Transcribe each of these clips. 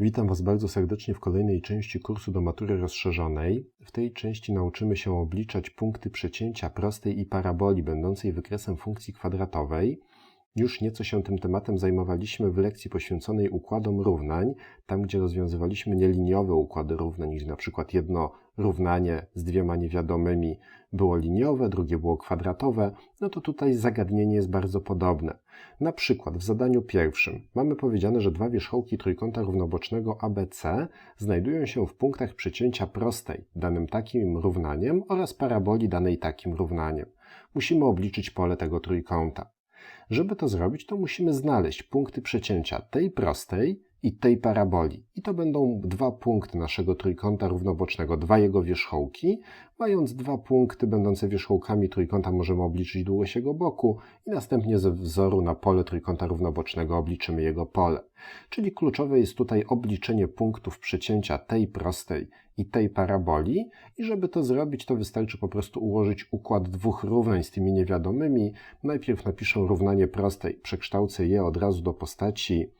Witam Was bardzo serdecznie w kolejnej części kursu do matury rozszerzonej. W tej części nauczymy się obliczać punkty przecięcia prostej i paraboli będącej wykresem funkcji kwadratowej. Już nieco się tym tematem zajmowaliśmy w lekcji poświęconej układom równań, tam gdzie rozwiązywaliśmy nieliniowe układy równań, gdzie na przykład jedno równanie z dwiema niewiadomymi było liniowe, drugie było kwadratowe, no to tutaj zagadnienie jest bardzo podobne. Na przykład w zadaniu pierwszym mamy powiedziane, że dwa wierzchołki trójkąta równobocznego ABC znajdują się w punktach przecięcia prostej danym takim równaniem oraz paraboli danej takim równaniem. Musimy obliczyć pole tego trójkąta. Żeby to zrobić, to musimy znaleźć punkty przecięcia tej prostej i tej paraboli. I to będą dwa punkty naszego trójkąta równobocznego, dwa jego wierzchołki. Mając dwa punkty będące wierzchołkami trójkąta możemy obliczyć długość jego boku i następnie ze wzoru na pole trójkąta równobocznego obliczymy jego pole. Czyli kluczowe jest tutaj obliczenie punktów przecięcia tej prostej i tej paraboli i żeby to zrobić, to wystarczy po prostu ułożyć układ dwóch równań z tymi niewiadomymi. Najpierw napiszę równanie prostej, przekształcę je od razu do postaci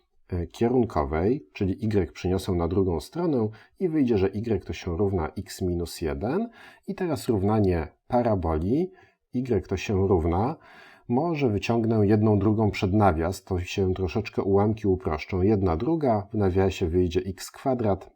kierunkowej, czyli y przyniosę na drugą stronę i wyjdzie, że y to się równa x minus 1 i teraz równanie paraboli, y to się równa, może wyciągnę jedną drugą przed nawias, to się troszeczkę ułamki uproszczą. Jedna druga, w nawiasie wyjdzie x kwadrat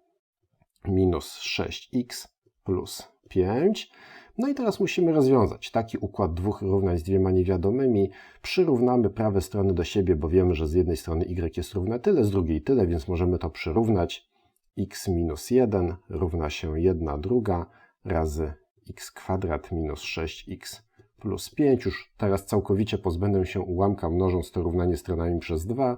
minus 6x plus 5 no i teraz musimy rozwiązać taki układ dwóch równań z dwiema niewiadomymi. Przyrównamy prawe strony do siebie, bo wiemy, że z jednej strony y jest równe tyle, z drugiej tyle, więc możemy to przyrównać. x minus 1 równa się 1 druga razy x kwadrat minus 6x plus 5. Już teraz całkowicie pozbędę się ułamka, mnożąc to równanie stronami przez 2.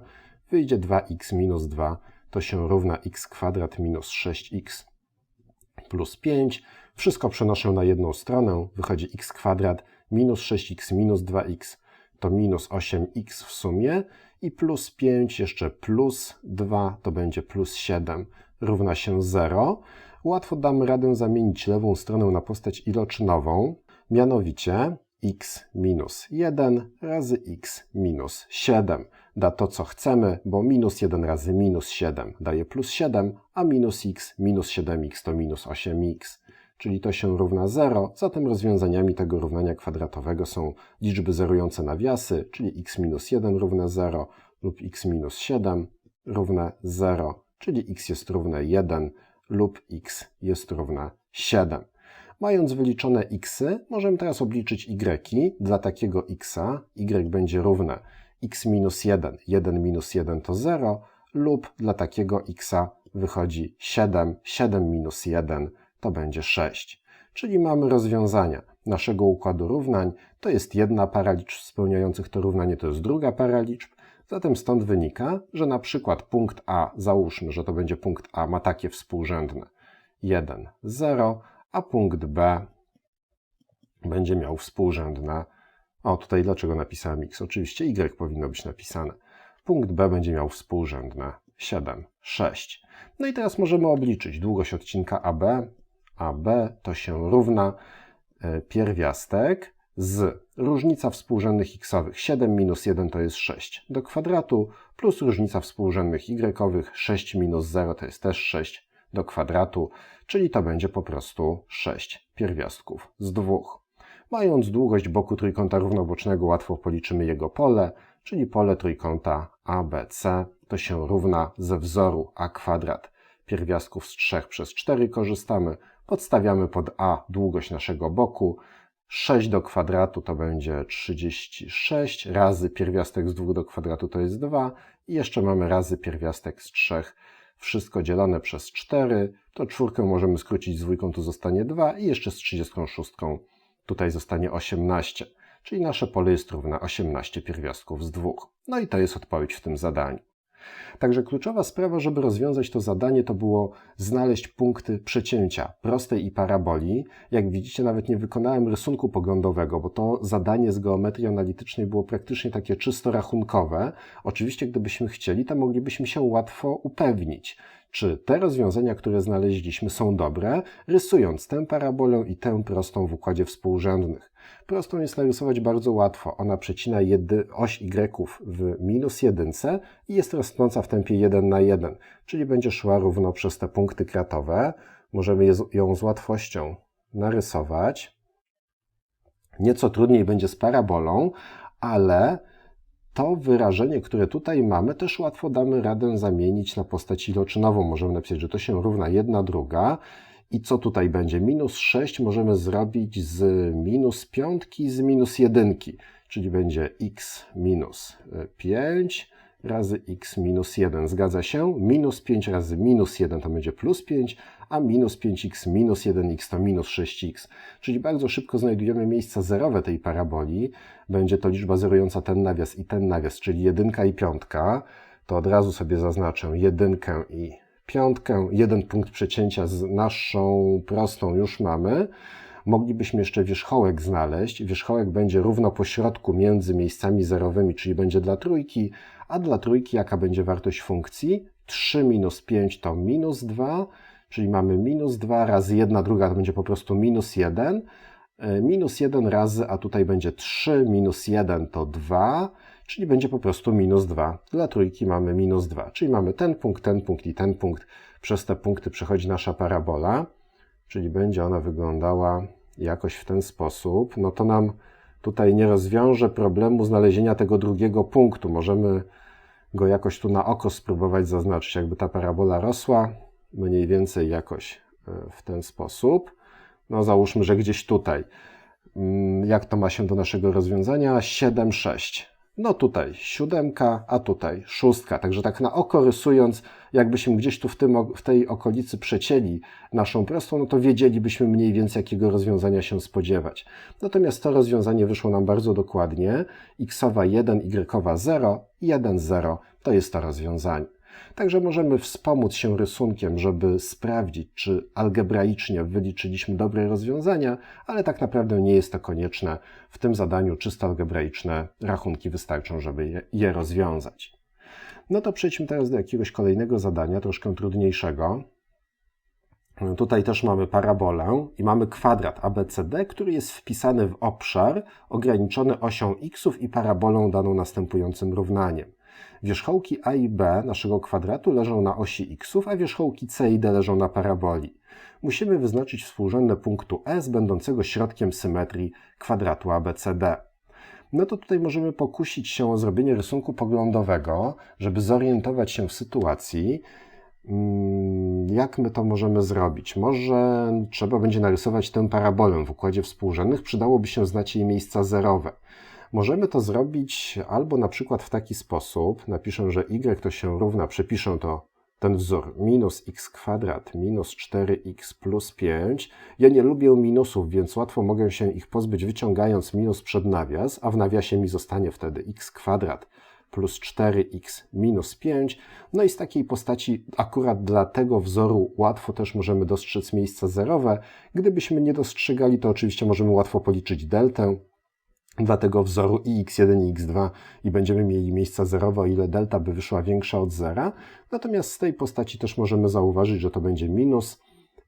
Wyjdzie 2x minus 2, to się równa x kwadrat minus 6x plus 5. Wszystko przenoszę na jedną stronę, wychodzi x kwadrat minus 6x minus 2x to minus 8x w sumie. I plus 5 jeszcze plus 2 to będzie plus 7 równa się 0. Łatwo damy radę zamienić lewą stronę na postać iloczynową, mianowicie x minus 1 razy x minus 7 da to, co chcemy, bo minus 1 razy minus 7 daje plus 7, a minus x minus 7x to minus 8x czyli to się równa 0, zatem rozwiązaniami tego równania kwadratowego są liczby zerujące nawiasy, czyli x minus 1 równe 0 lub x minus 7 równe 0, czyli x jest równe 1 lub x jest równe 7. Mając wyliczone xy, możemy teraz obliczyć y. Dla takiego x y będzie równe x minus 1, 1 minus 1 to 0, lub dla takiego x wychodzi 7, 7 minus 1 to będzie 6. Czyli mamy rozwiązania naszego układu równań. To jest jedna para liczb spełniających to równanie, to jest druga para liczb. Zatem stąd wynika, że na przykład punkt A, załóżmy, że to będzie punkt A, ma takie współrzędne 1, 0, a punkt B będzie miał współrzędne. O, tutaj dlaczego napisałem x? Oczywiście y powinno być napisane. Punkt B będzie miał współrzędne 7, 6. No i teraz możemy obliczyć długość odcinka AB, AB to się równa e, pierwiastek z różnica współrzędnych xowych 7 minus 1 to jest 6 do kwadratu plus różnica współrzędnych y 6 minus 0 to jest też 6 do kwadratu, czyli to będzie po prostu 6 pierwiastków z dwóch. Mając długość boku trójkąta równobocznego łatwo policzymy jego pole, czyli pole trójkąta ABC to się równa ze wzoru a kwadrat pierwiastków z 3 przez 4 korzystamy, Podstawiamy pod a długość naszego boku. 6 do kwadratu to będzie 36, razy pierwiastek z 2 do kwadratu to jest 2 i jeszcze mamy razy pierwiastek z 3. Wszystko dzielone przez 4, to czwórkę możemy skrócić z dwójką, tu zostanie 2 i jeszcze z 36 tutaj zostanie 18. Czyli nasze pole jest równe 18 pierwiastków z 2. No i to jest odpowiedź w tym zadaniu. Także kluczowa sprawa, żeby rozwiązać to zadanie, to było znaleźć punkty przecięcia prostej i paraboli. Jak widzicie, nawet nie wykonałem rysunku poglądowego, bo to zadanie z geometrii analitycznej było praktycznie takie czysto rachunkowe. Oczywiście, gdybyśmy chcieli, to moglibyśmy się łatwo upewnić, czy te rozwiązania, które znaleźliśmy, są dobre, rysując tę parabolę i tę prostą w układzie współrzędnych. Prostą jest narysować bardzo łatwo. Ona przecina jedy, oś y w minus jedynce i jest rosnąca w tempie 1 na 1, czyli będzie szła równo przez te punkty kratowe. Możemy ją z łatwością narysować. Nieco trudniej będzie z parabolą, ale to wyrażenie, które tutaj mamy, też łatwo damy radę zamienić na postać iloczynową. Możemy napisać, że to się równa jedna druga. I co tutaj będzie? Minus 6 możemy zrobić z minus piątki z minus jedynki, czyli będzie x minus 5 razy x minus 1. Zgadza się? Minus 5 razy minus 1 to będzie plus 5, a minus 5x minus 1x to minus 6x. Czyli bardzo szybko znajdujemy miejsca zerowe tej paraboli. Będzie to liczba zerująca ten nawias i ten nawias, czyli jedynka i piątka. To od razu sobie zaznaczę jedynkę i piątkę. Jeden punkt przecięcia z naszą prostą już mamy. Moglibyśmy jeszcze wierzchołek znaleźć. Wierzchołek będzie równo po środku między miejscami zerowymi, czyli będzie dla trójki, a dla trójki jaka będzie wartość funkcji? 3 minus 5 to minus 2, czyli mamy minus 2 razy 1 druga to będzie po prostu minus 1. E, minus 1 razy, a tutaj będzie 3 minus 1 to 2, czyli będzie po prostu minus 2. Dla trójki mamy minus 2, czyli mamy ten punkt, ten punkt i ten punkt. Przez te punkty przechodzi nasza parabola, czyli będzie ona wyglądała jakoś w ten sposób. No to nam tutaj nie rozwiąże problemu znalezienia tego drugiego punktu. Możemy go jakoś tu na oko spróbować zaznaczyć, jakby ta parabola rosła mniej więcej jakoś e, w ten sposób. No załóżmy, że gdzieś tutaj. Mm, jak to ma się do naszego rozwiązania? 7, 6. No tutaj siódemka, a tutaj szóstka. Także tak na oko rysując, jakbyśmy gdzieś tu w, tym, w tej okolicy przecięli naszą prostą, no to wiedzielibyśmy mniej więcej jakiego rozwiązania się spodziewać. Natomiast to rozwiązanie wyszło nam bardzo dokładnie. xowa 1, y 0, 1, 0 to jest to rozwiązanie. Także możemy wspomóc się rysunkiem, żeby sprawdzić, czy algebraicznie wyliczyliśmy dobre rozwiązania, ale tak naprawdę nie jest to konieczne. W tym zadaniu czysto algebraiczne rachunki wystarczą, żeby je, rozwiązać. No to przejdźmy teraz do jakiegoś kolejnego zadania, troszkę trudniejszego. Tutaj też mamy parabolę i mamy kwadrat ABCD, który jest wpisany w obszar ograniczony osią x i parabolą daną następującym równaniem. Wierzchołki a i b naszego kwadratu leżą na osi x, a wierzchołki c i d leżą na paraboli. Musimy wyznaczyć współrzędne punktu S będącego środkiem symetrii kwadratu ABCD. No to tutaj możemy pokusić się o zrobienie rysunku poglądowego, żeby zorientować się w sytuacji, mm, jak my to możemy zrobić? Może trzeba będzie narysować tę parabolę w układzie współrzędnych, przydałoby się znać jej miejsca zerowe. Możemy to zrobić albo na przykład w taki sposób, napiszę, że y to się równa, przepiszę to ten wzór minus x kwadrat minus 4x plus 5. Ja nie lubię minusów, więc łatwo mogę się ich pozbyć wyciągając minus przed nawias, a w nawiasie mi zostanie wtedy x kwadrat plus 4x minus 5. No i z takiej postaci akurat dla tego wzoru łatwo też możemy dostrzec miejsca zerowe. Gdybyśmy nie dostrzegali, to oczywiście możemy łatwo policzyć deltę, dla tego wzoru i x1 i x2 i będziemy mieli miejsca zerowe, o ile delta by wyszła większa od zera. Natomiast z tej postaci też możemy zauważyć, że to będzie minus.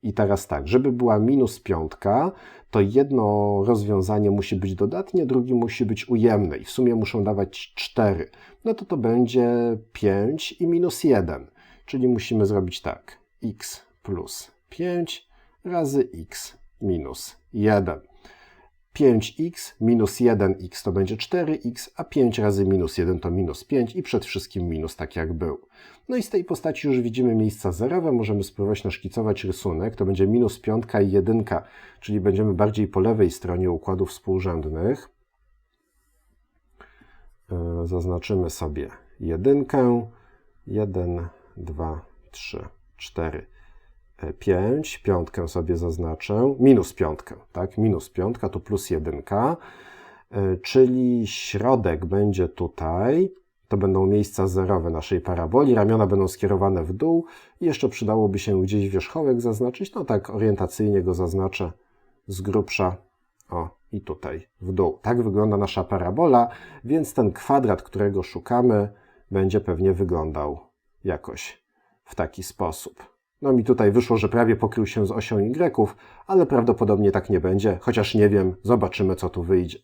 I teraz tak, żeby była minus piątka, to jedno rozwiązanie musi być dodatnie, drugie musi być ujemne i w sumie muszą dawać 4. No to to będzie 5 i minus 1, czyli musimy zrobić tak, x plus 5 razy x minus 1. 5x minus 1x to będzie 4x, a 5 razy minus 1 to minus 5 i przed wszystkim minus tak jak był. No i z tej postaci już widzimy miejsca zerowe, możemy spróbować naszkicować rysunek, to będzie minus piątka i jedynka, czyli będziemy bardziej po lewej stronie układów współrzędnych. E, zaznaczymy sobie jedynkę, 1, 2, 3, 4, 5, piątkę sobie zaznaczę, minus piątkę, tak, minus piątka to plus jedynka, e, czyli środek będzie tutaj, to będą miejsca zerowe naszej paraboli, ramiona będą skierowane w dół. I jeszcze przydałoby się gdzieś wierzchołek zaznaczyć, no tak orientacyjnie go zaznaczę z grubsza, o i tutaj w dół. Tak wygląda nasza parabola, więc ten kwadrat, którego szukamy, będzie pewnie wyglądał jakoś w taki sposób. No mi tutaj wyszło, że prawie pokrył się z osią Y, ale prawdopodobnie tak nie będzie, chociaż nie wiem, zobaczymy co tu wyjdzie.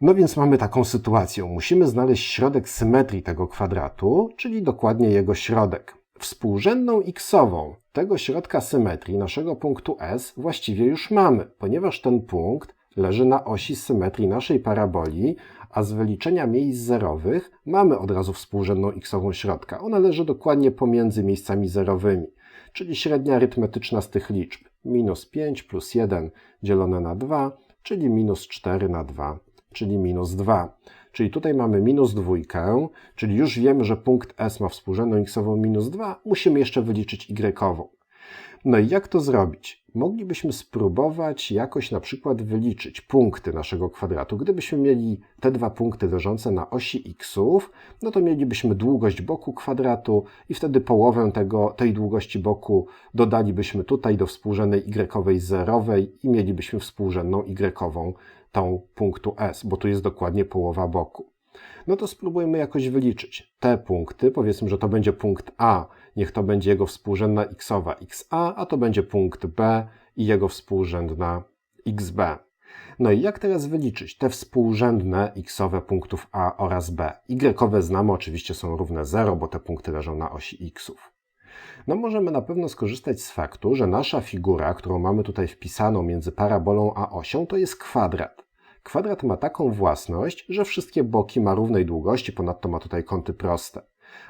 No więc mamy taką sytuację. Musimy znaleźć środek symetrii tego kwadratu, czyli dokładnie jego środek. Współrzędną x-ową tego środka symetrii, naszego punktu S, właściwie już mamy, ponieważ ten punkt leży na osi symetrii naszej paraboli, a z wyliczenia miejsc zerowych mamy od razu współrzędną x-ową środka. Ona leży dokładnie pomiędzy miejscami zerowymi, czyli średnia arytmetyczna z tych liczb. Minus 5 plus 1 dzielone na 2, czyli minus 4 na 2, czyli minus 2. Czyli tutaj mamy minus dwójkę, czyli już wiemy, że punkt S ma współrzędną x-ową minus 2, musimy jeszcze wyliczyć y-ową. No i jak to zrobić? Moglibyśmy spróbować jakoś na przykład wyliczyć punkty naszego kwadratu. Gdybyśmy mieli te dwa punkty leżące na osi xów, no to mielibyśmy długość boku kwadratu i wtedy połowę tego, tej długości boku dodalibyśmy tutaj do współrzędnej y zerowej i mielibyśmy współrzędną y tą punktu S, bo tu jest dokładnie połowa boku. No to spróbujmy jakoś wyliczyć te punkty. Powiedzmy, że to będzie punkt A, niech to będzie jego współrzędna xowa xa, a to będzie punkt B i jego współrzędna xb. No i jak teraz wyliczyć te współrzędne xowe punktów A oraz B? Y znamy oczywiście są równe 0, bo te punkty leżą na osi xów. No możemy na pewno skorzystać z faktu, że nasza figura, którą mamy tutaj wpisaną między parabolą a osią, to jest kwadrat. Kwadrat ma taką własność, że wszystkie boki ma równej długości, ponadto ma tutaj kąty proste.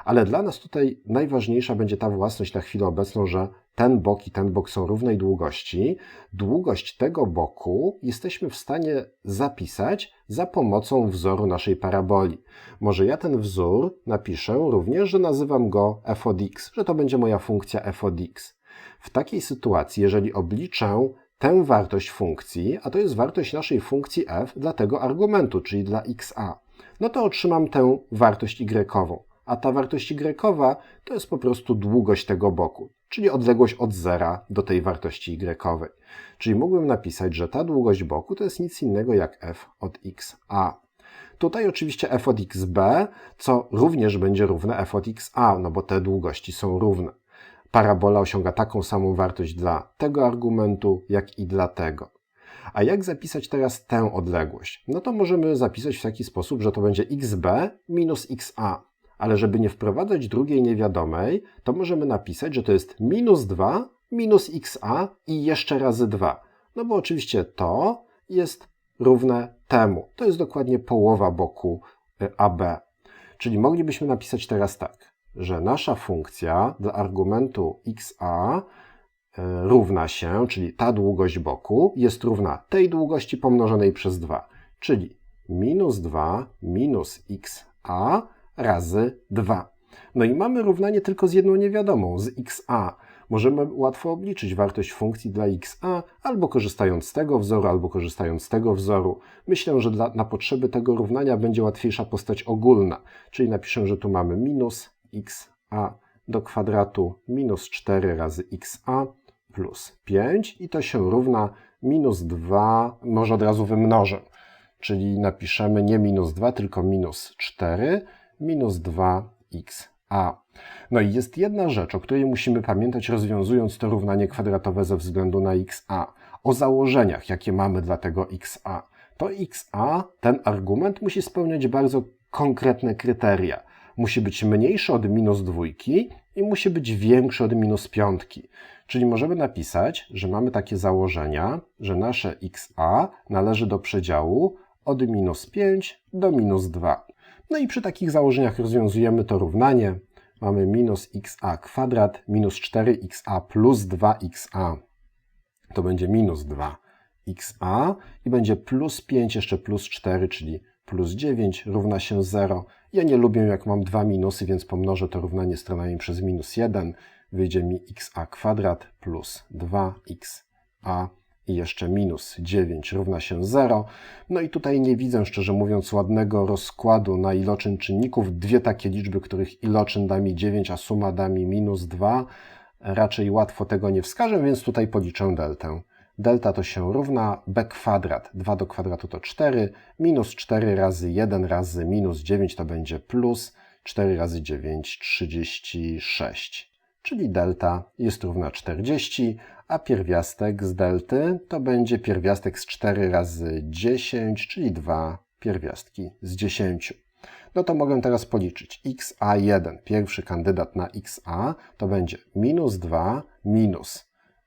Ale dla nas tutaj najważniejsza będzie ta własność na chwilę obecną, że ten bok i ten bok są równej długości. Długość tego boku jesteśmy w stanie zapisać za pomocą wzoru naszej paraboli. Może ja ten wzór napiszę również, że nazywam go f od x, że to będzie moja funkcja f od x. W takiej sytuacji, jeżeli obliczę tę wartość funkcji, a to jest wartość naszej funkcji f dla tego argumentu, czyli dla xa, no to otrzymam tę wartość y, a ta wartość y to jest po prostu długość tego boku, czyli odległość od zera do tej wartości y. Czyli mógłbym napisać, że ta długość boku to jest nic innego jak f od xa. Tutaj oczywiście f od xb, co również będzie równe f od xa, no bo te długości są równe parabola osiąga taką samą wartość dla tego argumentu, jak i dla tego. A jak zapisać teraz tę odległość? No to możemy zapisać w taki sposób, że to będzie xb minus xa. Ale żeby nie wprowadzać drugiej niewiadomej, to możemy napisać, że to jest minus 2 minus xa i jeszcze razy 2. No bo oczywiście to jest równe temu. To jest dokładnie połowa boku y, AB. Czyli moglibyśmy napisać teraz tak że nasza funkcja dla argumentu xa e, równa się, czyli ta długość boku, jest równa tej długości pomnożonej przez 2, czyli minus 2 minus xa razy 2. No i mamy równanie tylko z jedną niewiadomą, z xa. Możemy łatwo obliczyć wartość funkcji dla xa, albo korzystając z tego wzoru, albo korzystając z tego wzoru. Myślę, że dla, na potrzeby tego równania będzie łatwiejsza postać ogólna, czyli napiszę, że tu mamy minus xa do kwadratu minus 4 razy xa plus 5 i to się równa minus 2, może od razu wymnożę, czyli napiszemy nie minus 2, tylko minus 4, minus 2xa. No i jest jedna rzecz, o której musimy pamiętać rozwiązując to równanie kwadratowe ze względu na xa. O założeniach, jakie mamy dla tego xa. To xa, ten argument musi spełniać bardzo konkretne kryteria musi być mniejszy od minus dwójki i musi być większy od minus piątki. Czyli możemy napisać, że mamy takie założenia, że nasze xa należy do przedziału od minus 5 do minus 2. No i przy takich założeniach rozwiązujemy to równanie. Mamy minus xa kwadrat minus 4xa plus 2xa. To będzie minus 2xa i będzie plus 5 jeszcze plus 4, czyli plus 9 równa się 0. Ja nie lubię jak mam dwa minusy, więc pomnożę to równanie stronami przez minus 1. Wyjdzie mi xa kwadrat plus 2xa i jeszcze minus 9 równa się 0. No i tutaj nie widzę, szczerze mówiąc, ładnego rozkładu na iloczyn czynników. Dwie takie liczby, których iloczyn da mi 9, a suma da mi minus 2. Raczej łatwo tego nie wskażę, więc tutaj policzę deltę. Delta to się równa b kwadrat. 2 do kwadratu to 4, minus 4 razy 1 razy minus 9 to będzie plus, 4 razy 9, 36. Czyli delta jest równa 40, a pierwiastek z delty to będzie pierwiastek z 4 razy 10, czyli 2 pierwiastki z 10. No to mogę teraz policzyć. xa1, pierwszy kandydat na xa, to będzie minus 2 minus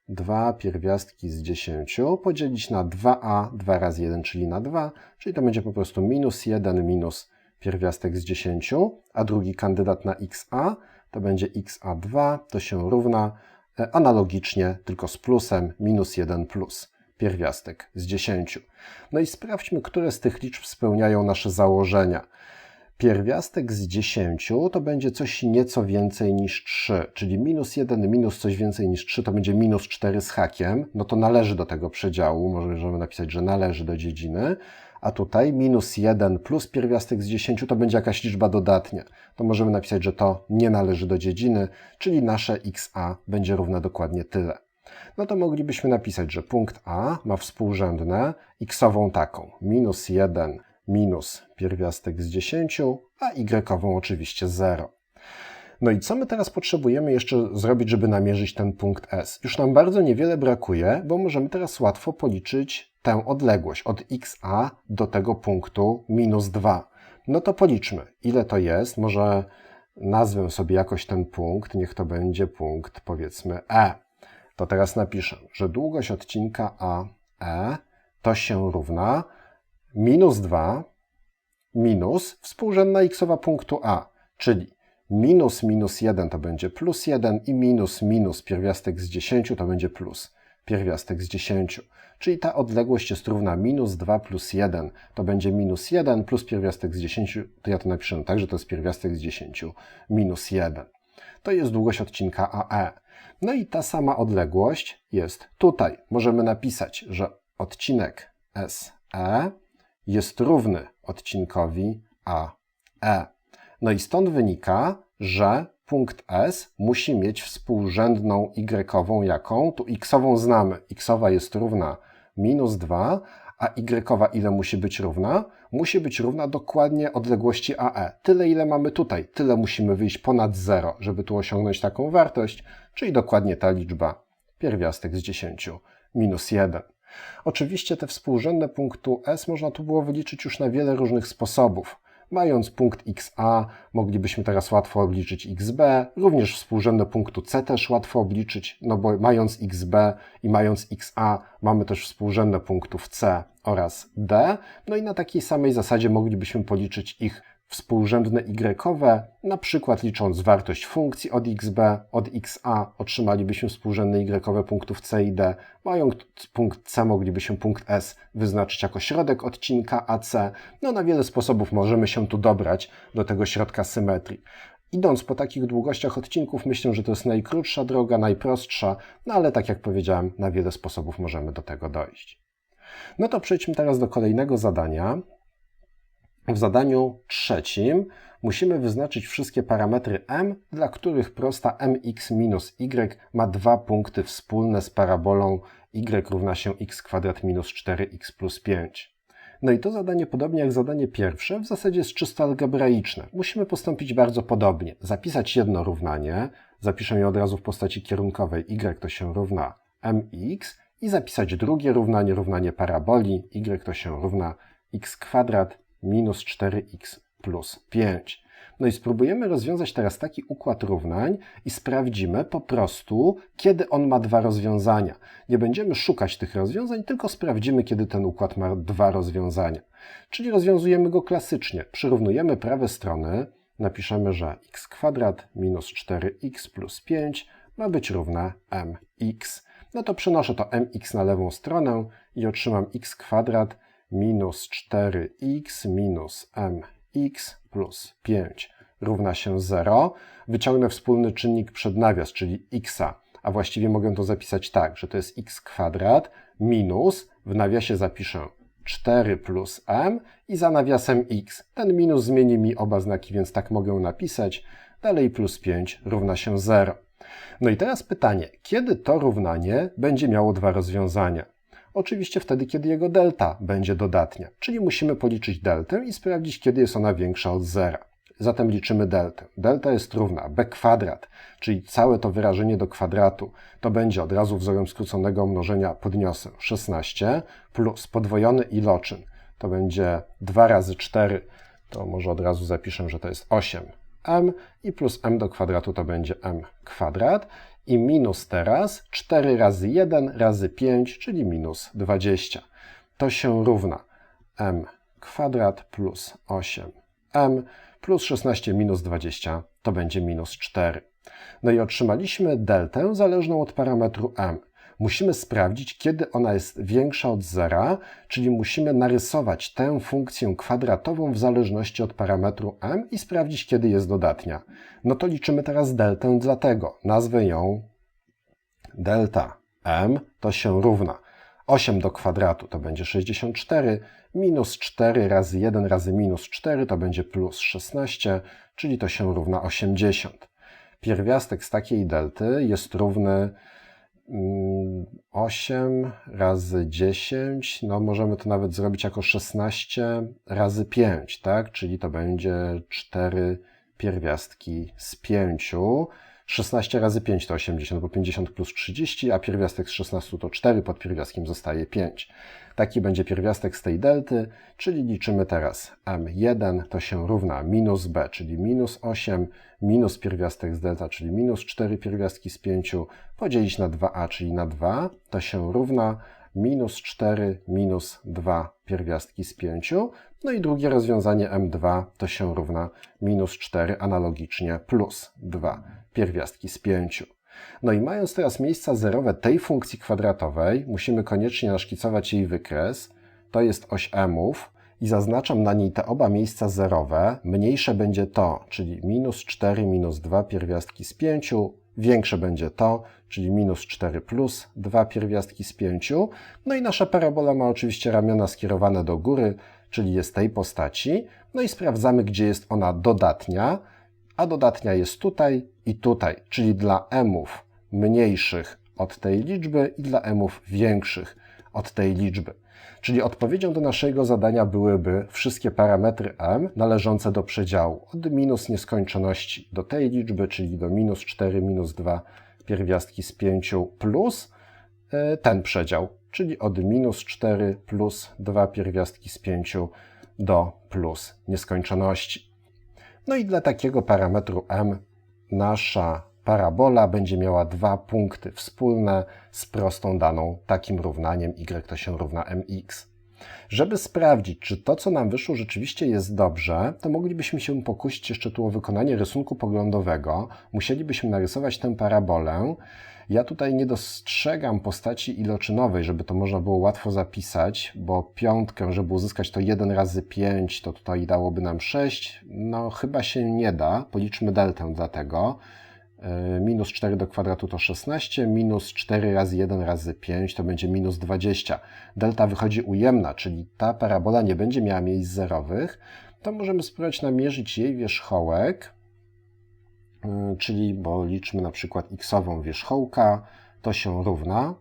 2 pierwiastki z 10 podzielić na 2a, 2 razy 1, czyli na 2, czyli to będzie po prostu minus 1 minus pierwiastek z 10, a drugi kandydat na xa to będzie xa2, to się równa analogicznie, tylko z plusem, minus 1 plus. Pierwiastek z 10. No i sprawdźmy, które z tych liczb spełniają nasze założenia. Pierwiastek z 10 to będzie coś nieco więcej niż 3, czyli minus 1 minus coś więcej niż 3 to będzie minus 4 z hakiem, no to należy do tego przedziału, możemy napisać, że należy do dziedziny, a tutaj minus 1 plus pierwiastek z 10 to będzie jakaś liczba dodatnia. To możemy napisać, że to nie należy do dziedziny, czyli nasze xa będzie równe dokładnie tyle. No to moglibyśmy napisać, że punkt A ma współrzędne xową taką, minus 1 minus pierwiastek z 10, a y oczywiście 0. No i co my teraz potrzebujemy jeszcze zrobić, żeby namierzyć ten punkt S? Już nam bardzo niewiele brakuje, bo możemy teraz łatwo policzyć tę odległość od xa do tego punktu minus 2. No to policzmy, ile to jest. Może nazwę sobie jakoś ten punkt, niech to będzie punkt powiedzmy E. To teraz napiszę, że długość odcinka AE to się równa minus 2 minus współrzędna xowa punktu A, czyli minus minus 1 to będzie plus 1 i minus minus pierwiastek z 10 to będzie plus pierwiastek z 10. Czyli ta odległość jest równa minus 2 plus 1. To będzie minus 1 plus pierwiastek z 10. To ja to napiszę tak, że to jest pierwiastek z 10 minus 1. To jest długość odcinka AE. No i ta sama odległość jest tutaj. Możemy napisać, że odcinek SE jest równy odcinkowi AE. No i stąd wynika, że punkt S musi mieć współrzędną y jaką? Tu x-ową znamy. x-owa jest równa minus 2, a y ile musi być równa? Musi być równa dokładnie odległości AE. Tyle, ile mamy tutaj. Tyle musimy wyjść ponad 0, żeby tu osiągnąć taką wartość, czyli dokładnie ta liczba pierwiastek z 10 minus 1. Oczywiście te współrzędne punktu S można tu było wyliczyć już na wiele różnych sposobów. Mając punkt XA, moglibyśmy teraz łatwo obliczyć XB, również współrzędne punktu C też łatwo obliczyć, no bo mając XB i mając XA, mamy też współrzędne punktów C oraz D, no i na takiej samej zasadzie moglibyśmy policzyć ich współrzędne y, na przykład licząc wartość funkcji od xb, od xa, otrzymalibyśmy współrzędne y punktów c i d. Mając punkt c, moglibyśmy punkt s wyznaczyć jako środek odcinka AC. No na wiele sposobów możemy się tu dobrać do tego środka symetrii. Idąc po takich długościach odcinków, myślę, że to jest najkrótsza droga, najprostsza, no ale tak jak powiedziałem, na wiele sposobów możemy do tego dojść. No to przejdźmy teraz do kolejnego zadania, w zadaniu trzecim musimy wyznaczyć wszystkie parametry m, dla których prosta mx minus y ma dwa punkty wspólne z parabolą y równa się x kwadrat minus 4x plus 5. No i to zadanie, podobnie jak zadanie pierwsze, w zasadzie jest czysto algebraiczne. Musimy postąpić bardzo podobnie. Zapisać jedno równanie, zapiszę je od razu w postaci kierunkowej y to się równa mx i zapisać drugie równanie, równanie paraboli y to się równa x kwadrat minus 4x plus 5. No i spróbujemy rozwiązać teraz taki układ równań i sprawdzimy po prostu, kiedy on ma dwa rozwiązania. Nie będziemy szukać tych rozwiązań, tylko sprawdzimy, kiedy ten układ ma dwa rozwiązania. Czyli rozwiązujemy go klasycznie. Przyrównujemy prawe strony, napiszemy, że x kwadrat minus 4x plus 5 ma być równe mx. No to przenoszę to mx na lewą stronę i otrzymam x kwadrat minus 4x minus mx plus 5 równa się 0. Wyciągnę wspólny czynnik przed nawias, czyli x, a właściwie mogę to zapisać tak, że to jest x kwadrat minus, w nawiasie zapiszę 4 plus m i za nawiasem x. Ten minus zmieni mi oba znaki, więc tak mogę napisać. Dalej plus 5 równa się 0. No i teraz pytanie, kiedy to równanie będzie miało dwa rozwiązania? Oczywiście wtedy, kiedy jego delta będzie dodatnia, czyli musimy policzyć deltę i sprawdzić, kiedy jest ona większa od zera. zatem liczymy deltę. Delta jest równa b kwadrat, czyli całe to wyrażenie do kwadratu. To będzie od razu wzorem skróconego mnożenia podniosę 16 plus podwojony iloczyn. To będzie 2 razy 4, to może od razu zapiszę, że to jest 8m i plus m do kwadratu to będzie m kwadrat i minus teraz 4 razy 1 razy 5, czyli minus 20. To się równa m kwadrat plus 8m plus 16 minus 20 to będzie minus 4. No i otrzymaliśmy deltę zależną od parametru m. Musimy sprawdzić, kiedy ona jest większa od zera, czyli musimy narysować tę funkcję kwadratową w zależności od parametru m i sprawdzić, kiedy jest dodatnia. No to liczymy teraz deltę dlatego. Nazwę ją delta m, to się równa 8 do kwadratu to będzie 64, minus 4 razy 1 razy minus 4 to będzie plus 16, czyli to się równa 80. Pierwiastek z takiej delty jest równy 8 mm, razy 10, no możemy to nawet zrobić jako 16 razy 5, tak? Czyli to będzie 4 pierwiastki z 5. 16 razy 5 to 80, bo 50 plus 30, a pierwiastek z 16 to 4, pod pierwiastkiem zostaje 5. Taki będzie pierwiastek z tej delty, czyli liczymy teraz m1 to się równa minus b, czyli minus 8, minus pierwiastek z delta, czyli minus 4 pierwiastki z 5, podzielić na 2a, czyli na 2, to się równa minus 4 minus 2 pierwiastki z 5. No i drugie rozwiązanie m2 to się równa minus 4 analogicznie plus 2 pierwiastki z 5. No i mając teraz miejsca zerowe tej funkcji kwadratowej, musimy koniecznie naszkicować jej wykres. To jest oś mów i zaznaczam na niej te oba miejsca zerowe. Mniejsze będzie to, czyli minus 4 minus 2 pierwiastki z 5, większe będzie to, czyli minus 4 plus 2 pierwiastki z 5. No i nasza parabola ma oczywiście ramiona skierowane do góry, czyli jest tej postaci. No i sprawdzamy, gdzie jest ona dodatnia a dodatnia jest tutaj i tutaj, czyli dla mów mniejszych od tej liczby i dla mów większych od tej liczby. Czyli odpowiedzią do naszego zadania byłyby wszystkie parametry m należące do przedziału od minus nieskończoności do tej liczby, czyli do minus 4, minus 2 pierwiastki z 5 plus e, ten przedział, czyli od minus 4 plus 2 pierwiastki z 5 do plus nieskończoności. No i dla takiego parametru m nasza parabola będzie miała dwa punkty wspólne z prostą daną takim równaniem y to się równa mx. Żeby sprawdzić, czy to, co nam wyszło, rzeczywiście jest dobrze, to moglibyśmy się pokusić jeszcze tu o wykonanie rysunku poglądowego. Musielibyśmy narysować tę parabolę ja tutaj nie dostrzegam postaci iloczynowej, żeby to można było łatwo zapisać, bo piątkę, żeby uzyskać to 1 razy 5, to tutaj dałoby nam 6. No chyba się nie da. Policzmy deltę dlatego. E, minus 4 do kwadratu to 16, minus 4 razy 1 razy 5 to będzie minus 20. Delta wychodzi ujemna, czyli ta parabola nie będzie miała miejsc zerowych. To możemy spróbować namierzyć jej wierzchołek. Y, czyli, bo liczmy na przykład x-ową wierzchołka, to się równa.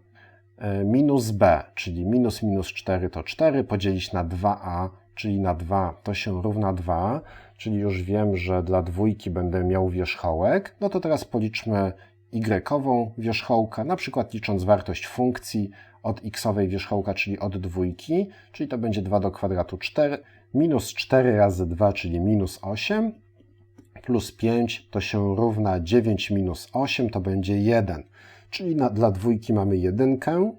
Y, minus b, czyli minus minus 4 to 4, podzielić na 2a, czyli na 2 to się równa 2, czyli już wiem, że dla dwójki będę miał wierzchołek, no to teraz policzmy y-ową wierzchołka, na przykład licząc wartość funkcji od x-owej wierzchołka, czyli od dwójki, czyli to będzie 2 do kwadratu 4, minus 4 razy 2, czyli minus 8, plus 5 to się równa 9 minus 8, to będzie 1. Czyli na, dla dwójki mamy jedynkę.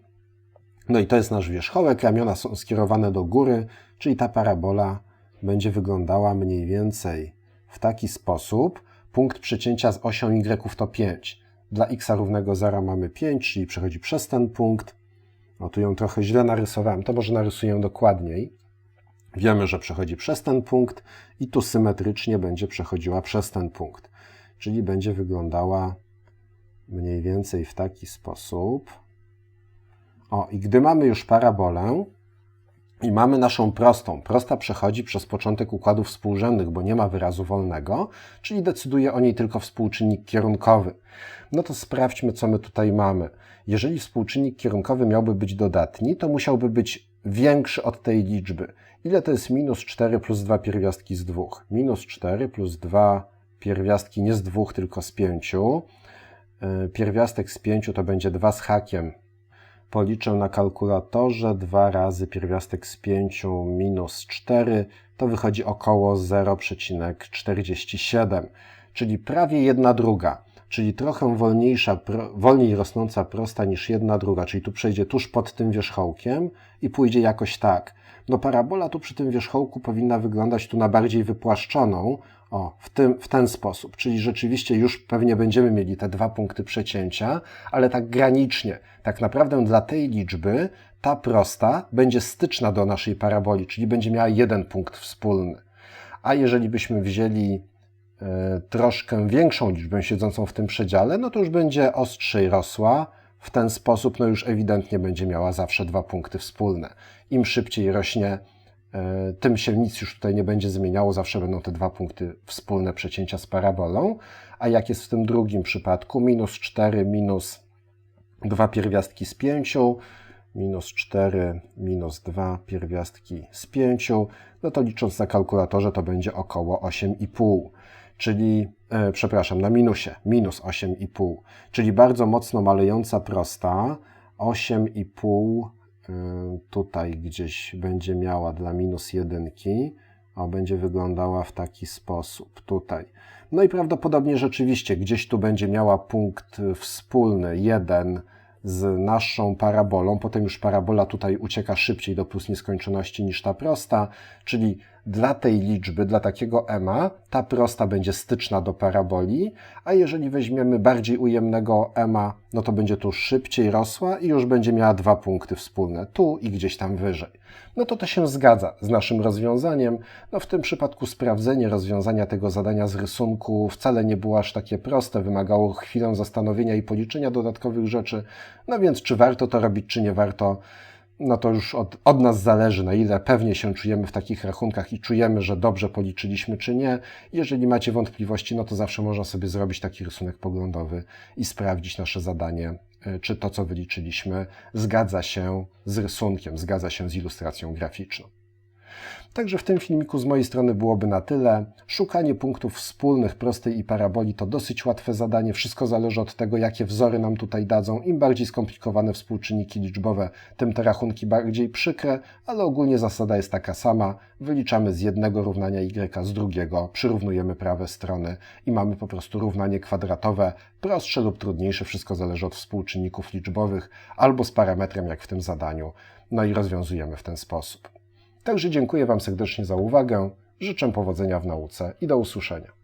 No i to jest nasz wierzchołek, ramiona są skierowane do góry, czyli ta parabola będzie wyglądała mniej więcej w taki sposób. Punkt przecięcia z osią y to 5. Dla x równego 0 mamy 5, czyli przechodzi przez ten punkt. O, tu ją trochę źle narysowałem, to może narysuję dokładniej. Wiemy, że przechodzi przez ten punkt i tu symetrycznie będzie przechodziła przez ten punkt. Czyli będzie wyglądała mniej więcej w taki sposób. O, i gdy mamy już parabolę i mamy naszą prostą, prosta przechodzi przez początek układów współrzędnych, bo nie ma wyrazu wolnego, czyli decyduje o niej tylko współczynnik kierunkowy. No to sprawdźmy, co my tutaj mamy. Jeżeli współczynnik kierunkowy miałby być dodatni, to musiałby być większy od tej liczby. Ile to jest minus 4 plus 2 pierwiastki z 2? Minus 4 plus 2 pierwiastki nie z 2, tylko z 5. Pierwiastek z 5 to będzie 2 z hakiem. Policzę na kalkulatorze 2 razy pierwiastek z 5 minus 4, to wychodzi około 0,47, czyli prawie 1 druga, czyli trochę wolniejsza, wolniej rosnąca prosta niż 1 druga, czyli tu przejdzie tuż pod tym wierzchołkiem i pójdzie jakoś tak. No parabola tu przy tym wierzchołku powinna wyglądać tu na bardziej wypłaszczoną, o, w, tym, w ten sposób, czyli rzeczywiście już pewnie będziemy mieli te dwa punkty przecięcia, ale tak granicznie. Tak naprawdę dla tej liczby ta prosta będzie styczna do naszej paraboli, czyli będzie miała jeden punkt wspólny. A jeżeli byśmy wzięli e, troszkę większą liczbę siedzącą w tym przedziale, no to już będzie ostrzej rosła. W ten sposób no już ewidentnie będzie miała zawsze dwa punkty wspólne. Im szybciej rośnie, E, tym się nic już tutaj nie będzie zmieniało, zawsze będą te dwa punkty wspólne przecięcia z parabolą. A jak jest w tym drugim przypadku, minus 4 minus 2 pierwiastki z 5, minus 4 minus 2 pierwiastki z 5, no to licząc na kalkulatorze to będzie około 8,5, czyli, e, przepraszam, na minusie, minus 8,5, czyli bardzo mocno malejąca prosta, 8,5 Y, tutaj gdzieś będzie miała dla minus jedynki, a będzie wyglądała w taki sposób, tutaj. No i prawdopodobnie rzeczywiście gdzieś tu będzie miała punkt wspólny, jeden, z naszą parabolą, potem już parabola tutaj ucieka szybciej do plus nieskończoności niż ta prosta, czyli dla tej liczby, dla takiego ema, ta prosta będzie styczna do paraboli, a jeżeli weźmiemy bardziej ujemnego ema, no to będzie tu szybciej rosła i już będzie miała dwa punkty wspólne, tu i gdzieś tam wyżej. No to to się zgadza z naszym rozwiązaniem. No w tym przypadku sprawdzenie rozwiązania tego zadania z rysunku wcale nie było aż takie proste, wymagało chwilę zastanowienia i policzenia dodatkowych rzeczy. No więc czy warto to robić, czy nie warto, no to już od, od nas zależy, na ile pewnie się czujemy w takich rachunkach i czujemy, że dobrze policzyliśmy, czy nie. Jeżeli macie wątpliwości, no to zawsze można sobie zrobić taki rysunek poglądowy i sprawdzić nasze zadanie, e, czy to, co wyliczyliśmy, zgadza się z rysunkiem, zgadza się z ilustracją graficzną. Także w tym filmiku z mojej strony byłoby na tyle. Szukanie punktów wspólnych prostej i paraboli to dosyć łatwe zadanie. Wszystko zależy od tego, jakie wzory nam tutaj dadzą. Im bardziej skomplikowane współczynniki liczbowe, tym te rachunki bardziej przykre, ale ogólnie zasada jest taka sama. Wyliczamy z jednego równania y z drugiego, przyrównujemy prawe strony i mamy po prostu równanie kwadratowe, prostsze lub trudniejsze, wszystko zależy od współczynników liczbowych albo z parametrem, jak w tym zadaniu. No i rozwiązujemy w ten sposób. Także dziękuję Wam serdecznie za uwagę, życzę powodzenia w nauce i do usłyszenia.